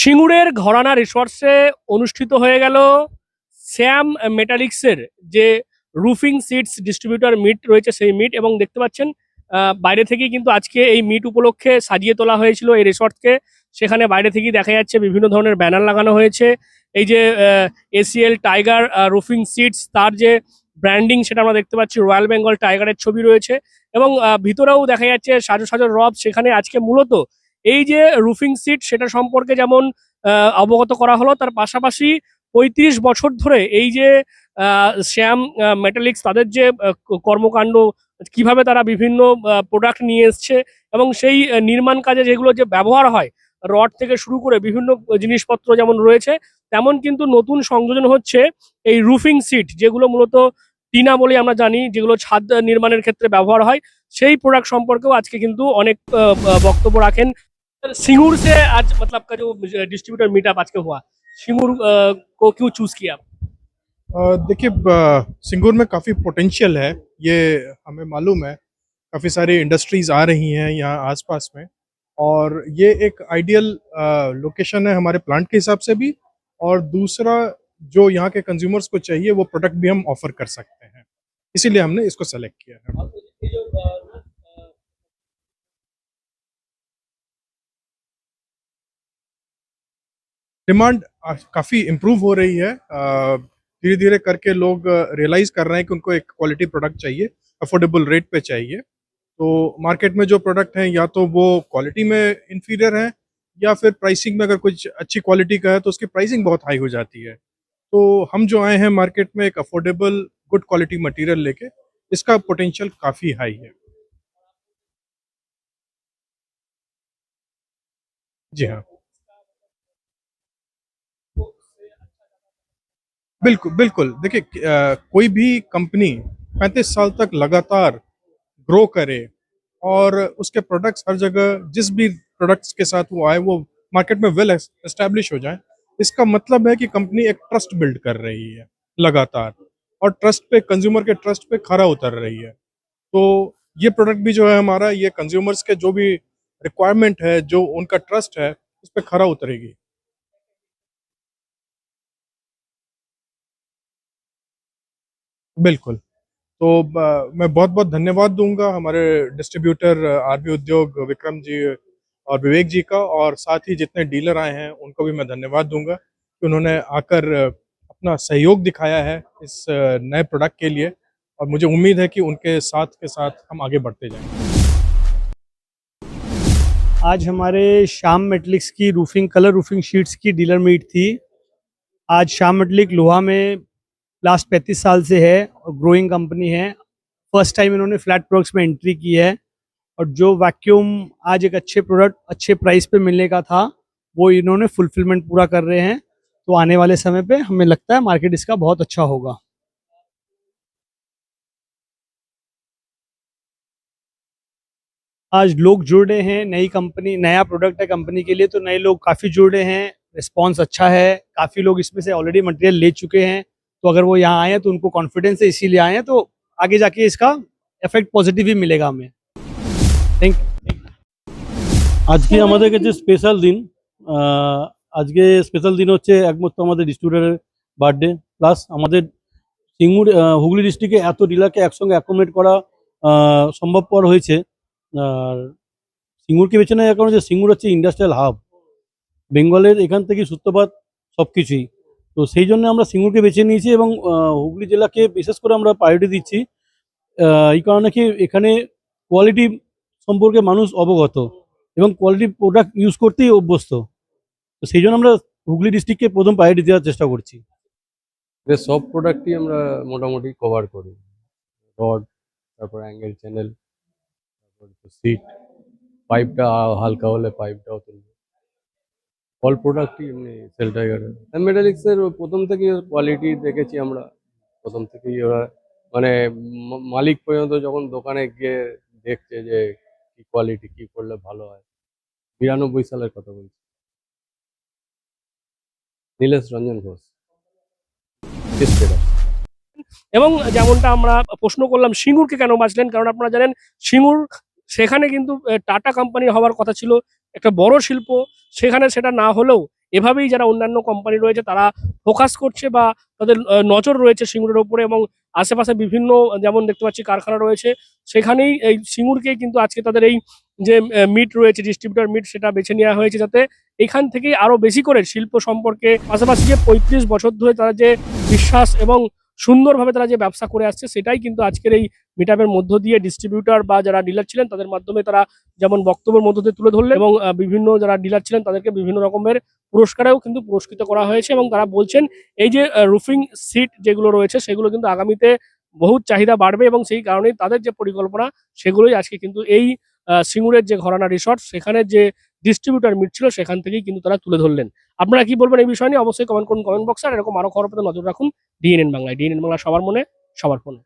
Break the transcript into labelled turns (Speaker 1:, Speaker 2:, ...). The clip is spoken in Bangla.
Speaker 1: সিঙ্গুরের ঘরানা রিসর্টসে অনুষ্ঠিত হয়ে গেল শ্যাম মেটালিক্সের যে রুফিং সিটস ডিস্ট্রিবিউটার মিট রয়েছে সেই মিট এবং দেখতে পাচ্ছেন বাইরে থেকেই কিন্তু আজকে এই মিট উপলক্ষে সাজিয়ে তোলা হয়েছিল এই রিসর্টকে সেখানে বাইরে থেকেই দেখা যাচ্ছে বিভিন্ন ধরনের ব্যানার লাগানো হয়েছে। এই যে এসিএল টাইগার রুফিং সিটস তার যে ব্র্যান্ডিং সেটা আমরা দেখতে পাচ্ছি রয়্যাল বেঙ্গল টাইগারের ছবি রয়েছে। এবং ভিতরেও দেখা যাচ্ছে সাজো সাজো রব, সেখানে আজকে মূলত এই যে রুফিং সিট সেটা সম্পর্কে যেমন অবগত করা হলো, তার পাশাপাশি পঁয়ত্রিশ বছর ধরে এই যে শ্যাম মেটালিক্স তাদের যে কর্মকাণ্ড, কীভাবে তারা বিভিন্ন প্রোডাক্ট নিয়ে এসছে এবং সেই নির্মাণ কাজে যেগুলো যে ব্যবহার হয় রড থেকে শুরু করে বিভিন্ন জিনিসপত্র যেমন রয়েছে, তেমন কিন্তু নতুন সংযোজন হচ্ছে এই রুফিং সিট যেগুলো মূলত টিনা বলে আমরা জানি, যেগুলো ছাদ নির্মাণের ক্ষেত্রে ব্যবহার হয়। সেই প্রোডাক্ট সম্পর্কেও আজকে কিন্তু অনেক বক্তব্য রাখেন सिंगूर से आज मतलब का जो डिस्ट्रीब्यूटर मीटअप आज का हुआ सिंगूर को क्यों चूज़ किया?
Speaker 2: देखिए सिंगूर में काफ़ी पोटेंशियल है ये हमें मालूम है। काफ़ी सारी इंडस्ट्रीज़ आ रही हैं यहाँ आसपास में और ये एक आइडियल लोकेशन है हमारे प्लांट के हिसाब से भी और दूसरा जो यहाँ के कंज्यूमर्स को चाहिए वो प्रोडक्ट भी हम ऑफ़र कर सकते हैं। इसीलिए हमने इसको सेलेक्ट किया है
Speaker 1: ये जो अ, अ,
Speaker 2: डिमांड काफ़ी इम्प्रूव हो रही है। धीरे धीरे करके लोग रियलाइज़ कर रहे हैं कि उनको एक क्वालिटी प्रोडक्ट चाहिए अफोर्डेबल रेट पे चाहिए। तो मार्केट में जो प्रोडक्ट हैं, या तो वो क्वालिटी में इंफीरियर हैं, या फिर प्राइसिंग में अगर कुछ अच्छी क्वालिटी का है तो उसकी प्राइसिंग बहुत हाई हो जाती है। तो हम जो आए हैं मार्केट में एक अफोर्डेबल गुड क्वालिटी मटेरियल लेके, इसका पोटेंशियल काफ़ी हाई है। जी हाँ। बिल्कुल बिल्कुल। देखिए कोई भी कंपनी 35 साल तक लगातार ग्रो करे और उसके प्रोडक्ट्स हर जगह, जिस भी प्रोडक्ट्स के साथ वो आए, वो मार्केट में वेल एस्टेब्लिश हो जाए। इसका मतलब है कि कंपनी एक ट्रस्ट बिल्ड कर रही है, लगातार। और ट्रस्ट पे कंज्यूमर के ट्रस्ट पे खरा उतर रही है। तो ये प्रोडक्ट भी जो है हमारा, ये कंज्यूमर्स के जो भी रिक्वायरमेंट है, जो उनका ट्रस्ट है, उस पर खरा उतरेगी। बिल्कुल। तो ब- मैं बहुत बहुत धन्यवाद दूँगा हमारे डिस्ट्रीब्यूटर आरबी उद्योग विक्रम जी और विवेक जी का और साथ ही जितने डीलर आए हैं, उनको भी मैं धन्यवाद दूँगा कि उन्होंने आकर अपना सहयोग दिखाया है इस नए प्रोडक्ट के लिए और मुझे उम्मीद है कि उनके साथ के साथ हम आगे बढ़ते जाएँगे।
Speaker 3: आज हमारे शाम मेटलिक्स की रूफिंग कलर रूफिंग शीट्स की डीलर मीट थी। आज शाम मेटलिक लोहा में लास्ट पैंतीस साल से है और ग्रोइंग कंपनी है। फ़र्स्ट टाइम इन्होंने फ्लैट प्रोडक्ट्स में एंट्री की है और जो वैक्यूम आज एक अच्छे प्रोडक्ट अच्छे प्राइस पे मिलने का था, वो इन्होंने फुलफिलमेंट पूरा कर रहे हैं। तो आने वाले समय पे हमें लगता है मार्केट इसका बहुत अच्छा होगा। आज लोग जुड़ हैं नई कंपनी नया प्रोडक्ट है कंपनी के लिए तो नए लोग काफ़ी जुड़ हैं। रिस्पॉन्स अच्छा है, काफ़ी लोग इसमें से ऑलरेडी मटेरियल ले चुके हैं। तो अगर वो यहाँ आए हैं तो उनको कॉन्फिडेंस है इसीलिए आए हैं तो आगे जाके इसका इफेक्ट पॉजिटिव ही मिलेगा हमें थैंक
Speaker 4: আজকে আমাদের কাছে স্পেশাল দিন আহ, আজকে স্পেশাল দিন হচ্ছে একমাত্র আমাদের ডিস্ট্রিবিউটারের বার্থডে প্লাস আমাদের সিঙ্গুর আহ, হুগলি ডিস্ট্রিক্টে এত ডিলারকে একসঙ্গে অ্যাকোমোডেট করা আহ, সম্ভবপর হয়েছে আর সিঙ্গুরকে বেছে নেওয়ার কারণ হচ্ছে সিঙ্গুর হচ্ছে ইন্ডাস্ট্রিয়াল হাব বেঙ্গলের এখান থেকে সূত্রপাত সব কিছুই তো সেই জন্য আমরা সিঙ্গুরকে বেছে নিয়েছি এবং হুগলি জেলাকে বিশেষ করে আমরা প্রায়োরিটি দিচ্ছি। এই কারণে কি এখানে কোয়ালিটি সম্পর্কে মানুষ অবগত এবং কোয়ালিটি প্রোডাক্ট ইউজ করতেই অভ্যস্ত। তো সেই জন্য আমরা হুগলি ডিস্ট্রিক্টকে প্রথম প্রায়োরিটি দেওয়ার চেষ্টা করছি।
Speaker 5: সব প্রোডাক্টই আমরা মোটামুটি কভার করি। রড তারপর অ্যাঙ্গেল চ্যানেল সিট পাইপটা হালকা হলে পাইপটাও তুলবে। অল প্রোডাক্টই এমনি সেল টাইগার মেটালিক্সের প্রথম থেকে কোয়ালিটি দেখেছি আমরা। প্রথম থেকেই ওরা মানে মালিক পর্যন্ত যখন দোকানে গিয়ে দেখছে যে কি কোয়ালিটি কি করলে ভালো হয়। বিরানব্বই সালের কথা বলছি। নীলেশ রঞ্জন ঘোষ।
Speaker 1: এবং যেমনটা আমরা প্রশ্ন করলাম, সিঙ্গুরকে কেন বাঁচলেন? কারণ আপনারা জানেন, সিঙ্গুর সেখানে কিন্তু টাটা কোম্পানি হওয়ার কথা ছিল। একটা বড় শিল্প, সেখানে সেটা না হলেও এভাবেই যারা অন্যান্য কোম্পানি রয়েছে তারা ফোকাস করছে বা তাদের নজর রয়েছে সিঙ্গুরের উপরে এবং আশেপাশে বিভিন্ন, যেমন দেখতে পাচ্ছি কারখানা রয়েছে, সেখানেই এই সিঙ্গুরকেই কিন্তু আজকে তাদের এই যে মিট রয়েছে ডিস্ট্রিবিউটার মিট সেটা বেছে নেওয়া হয়েছে যাতে এখান থেকেই আরও বেশি করে শিল্প সম্পর্কে পাশাপাশি যে পঁয়ত্রিশ বছর ধরে তারা যে বিশ্বাস এবং সুন্দরভাবে তারা যে ব্যবসা করে আসছে, সেটাই কিন্তু আজকের এই মিটআপের মধ্য দিয়ে ডিস্ট্রিবিউটার বা যারা ডিলার ছিলেন, তাদের মাধ্যমে তারা যেমন বক্তব্যের মধ্য দিয়ে তুলে ধরলেন এবং বিভিন্ন যারা ডিলার ছিলেন, তাদেরকে বিভিন্ন রকমের পুরস্কারেও কিন্তু পুরস্কৃত করা হয়েছে এবং তারা বলছেন, এই যে রুফিং সিট যেগুলো রয়েছে, সেগুলো কিন্তু আগামীতে বহুত চাহিদা বাড়বে এবং সেই কারণেই তাদের যে পরিকল্পনা, সেগুলোই আজকে কিন্তু এই সিঙ্গুরের যে ঘরানা রিসর্ট সেখানে যে ডিস্ট্রিবিউটার মিট ছিল, সেখান থেকেই কিন্তু তারা তুলে ধরলেন। আপনারা কি বলবেন এই বিষয় নিয়ে? অবশ্যই কমেন্ট করুন কমেন্ট বক্সে আর এরকম আরও খবর পেতে নজর রাখুন ডিএনএন বাংলায়। ডিএনএন বাংলা সবার মনে, সবার ফোনে।